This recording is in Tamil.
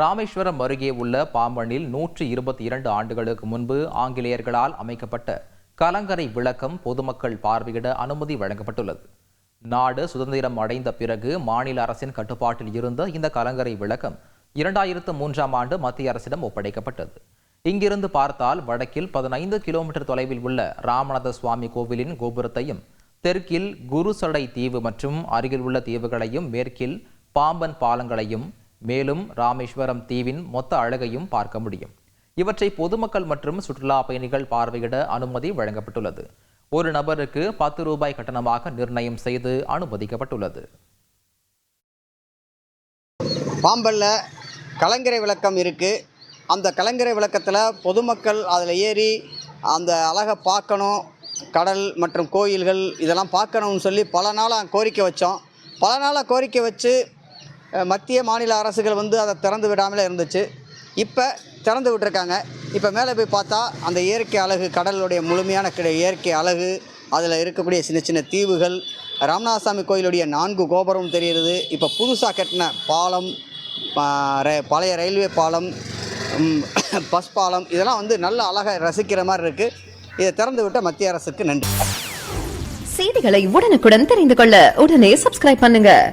ராமேஸ்வரம் அருகே உள்ள பாம்பனில் நூற்றி இருபத்தி இரண்டு ஆண்டுகளுக்கு முன்பு ஆங்கிலேயர்களால் அமைக்கப்பட்ட கலங்கரை விளக்கம் பொதுமக்கள் பார்வையிட அனுமதி வழங்கப்பட்டுள்ளது. நாடு சுதந்திரம் அடைந்த பிறகு மாநில அரசின் கட்டுப்பாட்டில் இருந்த இந்த கலங்கரை விளக்கம் இரண்டாயிரத்து மூன்றாம் ஆண்டு மத்திய அரசிடம் ஒப்படைக்கப்பட்டது. இங்கிருந்து பார்த்தால் வடக்கில் பதினைந்து கிலோமீட்டர் தொலைவில் உள்ள ராமநாத சுவாமி கோவிலின் கோபுரத்தையும் தெற்கில் குருசடை தீவு மற்றும் அருகில் உள்ள தீவுகளையும் மேற்கில் பாம்பன் பாலங்களையும் மேலும் ராமேஸ்வரம் தீவின் மொத்த அழகையும் பார்க்க முடியும். இவற்றை பொதுமக்கள் மற்றும் சுற்றுலா பயணிகள் பார்வையிட அனுமதி வழங்கப்பட்டுள்ளது. ஒரு நபருக்கு பத்து ரூபாய் கட்டணமாக நிர்ணயம் செய்து அனுமதிக்கப்பட்டுள்ளது. பாம்பல்ல கலங்கரை விளக்கம் இருக்குது அந்த கலங்கரை விளக்கத்தில் பொதுமக்கள் அதில் ஏறி அந்த அழகை பார்க்கணும். கடல் மற்றும் கோயில்கள் இதெல்லாம் பார்க்கணும்னு சொல்லி பல நாளாக கோரிக்கை வச்சோம். பல நாளாக கோரிக்கை வச்சு மத்திய மாநில அரசுகள் வந்து அதை திறந்து விடாமலே இருந்துச்சு. இப்போ திறந்து விட்டுருக்காங்க. இப்போ மேலே போய் பார்த்தா அந்த இயற்கை அழகு கடலுடைய முழுமையான கிடை இயற்கை அழகு அதில் இருக்கக்கூடிய சின்ன சின்ன தீவுகள் ராமநாதசாமி கோயிலுடைய நான்கு கோபுரம் தெரிகிறது. இப்போ புதுசாக கட்டின பாலம் பழைய ரயில்வே பாலம் பஸ் பாலம் இதெல்லாம் வந்து நல்ல அழகாக ரசிக்கிற மாதிரி இருக்குது இதை திறந்து விட்ட மத்திய அரசுக்கு நன்றி. செய்திகளை உடனுக்குடன் தெரிந்து கொள்ள உடனே சப்ஸ்கிரைப் பண்ணுங்கள்